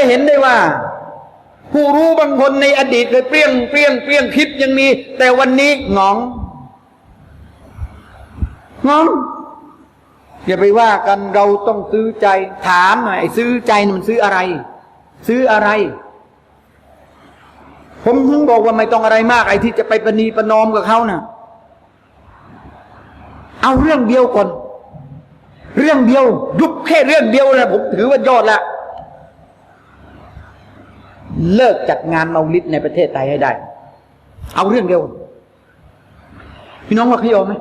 จะเห็นได้ว่า ผู้รู้บางคนในอดีตเคยเปรี้ยงเปรี้ยงเปรี้ยงคิดยังมี แต่วันนี้หงองหงองอย่าไปว่ากันเราต้องซื้อใจ ถามหน่อยไอซื้อใจมันซื้ออะไร ซื้ออะไร ผมถึงบอกว่าไม่ต้องอะไรมากไอ้ที่จะไปประนีประนอมกับเขาน่ะ เอาเรื่องเดียวก่อน เรื่องเดียวยุบแค่เรื่องเดียวนะผมถือว่ายอดละ เลิกจัดงานเมาลิดในประเทศไทยให้ได้ เอาเรื่องเดียว พี่น้องว่าเขายอมไหม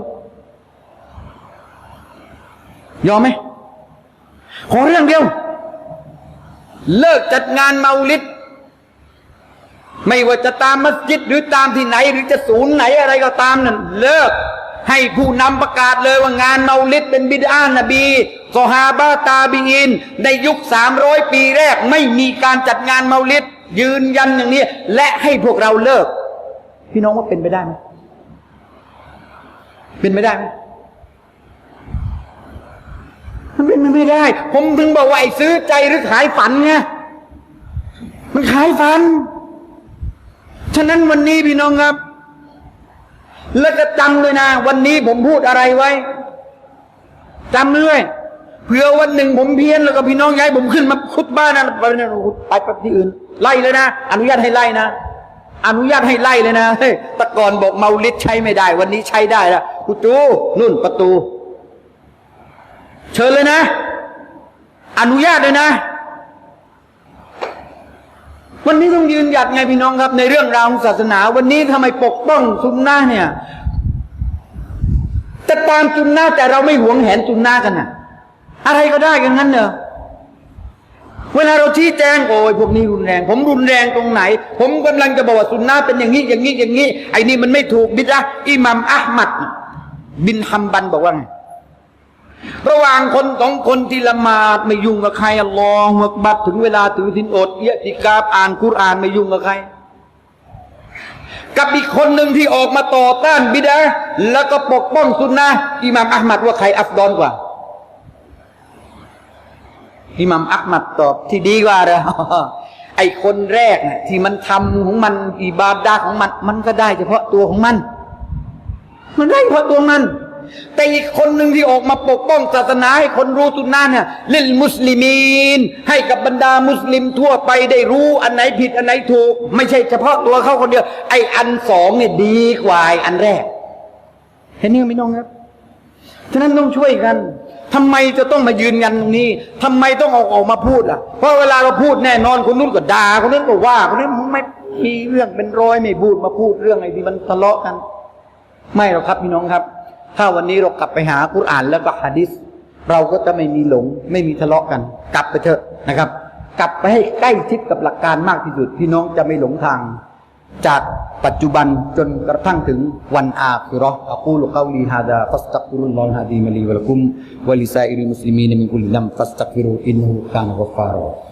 ยอมไหมขอเรื่องเดียว เลิกจัดงานเมาลิดไม่ว่าจะตามมัสยิดหรือตามที่ไหน หรือจะศูนย์ไหนอะไรก็ตามนั่นเลิกให้ผู้นำประกาศเลยว่างานเมาลิดเป็นบิดอานบีซอฮาบะตาบีอิน ในยุคสามร้อยปีแรกไม่มีการจัดงานเมาลิด ยืนยันอย่างนี้ และให้พวกเราเลิก พี่น้องว่าเป็นไปได้ไหมเป็นไปได้ไหมมันเป็นไปไม่ได้ ผมถึงบอกว่าไอ้ซื้อใจหรือขายฝันไงมันขายฝัน ฉะนั้นวันนี้พี่น้องครับ แล้วก็จำเลยนะ วันนี้ผมพูดอะไรไว้จำเลย เผื่อวันหนึ่งผมเพี้ยนแล้วก็พี่น้องย้ายผมขึ้นมาคุดบ้านนะไปไปไปที่อื่น ไล่เลยนะ อนุญาตให้ไล่นะ อนุญาตให้ไล่เลยนะเฮ้ยแตะก่อนบอกเมาลิดใช้ไม่ได้ วันนี้ใช้ได้ล้วกูจูนุ่นประตู เชิญเลยนะ อนุญาตเลยนะ วันนี้ต้องยืนหยัดไงพี่น้องครับ ในเรื่องราวของศาสนา วันนี้ทำไมปกป้องสุนนะเนี่ยจะตามสุนนะแต่เราไม่หวงแหนสุนนะกันน่ะ อะไรก็ได้กันงั้นเนอะเวลาเราชี้แจงโอ้ยพวกนี้รุนแรง ผมรุนแรงตรงไหน ผมกำลังจะบอกว่าสุนนะเป็นอย่างนี้อย่างนี้อย่างนี้ไอ้นี่มันไม่ถูกบิดะอิหมัมอัลมัด บินฮัมบันบอกว่าไงระหว่างคนสองคนที่ละหมาดไม่ยุ่งกับใครอัลอฮฺอักบัดถึงเวลาถือสินอดเยติกาบอ่านกุรานไม่ยุ่งกับใคร กับอีกคนหนึ่งที่ออกมาต่อต้านบิดาแล้วก็ปกป้องสุนนะอิหม่ามอัลมัดว่าใครอัฟดอนกว่า อิหม่ามอัลมัดตอบที่ดีกว่าเลยไอคนแรกน่ะที่มันทำของมันอิบาดาของมัน มันก็ได้เฉพาะตัวของมัน มันได้เฉพาะตัวมัน แต่อีกคนหนึ่งที่ออกมาปกป้องศาสนาให้คนรู้สุนนะเนี่ยเล่นมุสลิมีน ให้กับบรรดามุสลิมทั่วไปได้รู้อันไหนผิดอันไหนถูก ไม่ใช่เฉพาะตัวเขาคนเดียว ไออันสองเนี่ยดีกว่าอ้อันแรกเห็นนี่ไหมน้องครับฉะนั้นต้องช่วยกัน ทำไมจะต้องมายืนยันตรงนี้ทำไมต้องออกออกมาพูดล่ะ เพราะเวลาเราพูดแน่นอนคนนู้นก็ด่าคนนี้นก็ว่าคนนี้ไม่มีเรื่องเป็นร้อยไม่พูดมาพูดเรื่องไอ้ที่มันทะเลาะกัน ไม่หรอกครับพี่น้องครับ ถ้าวันนี้เรากลับไปหากุรอานแล้วก็ฮะดิษเราก็จะไม่มีหลง ไม่มีทะเลาะกัน กลับไปเถอะนะครับ กลับไปให้ใกล้ชิดกับหลักการมากที่สุดพี่น้องจะไม่หลงทาง จากปัจจุบันจนกระทั่งถึงวันอาคิรออะกูลุกาลีฮาดาฟัสตักฟิรุลลอฮฮะดีมะลีวะลักุมวะลิซาอิริมุสลิมีนมินกุลิลัมฟัสตักฟิรุอินนุกานกัฟฟารอ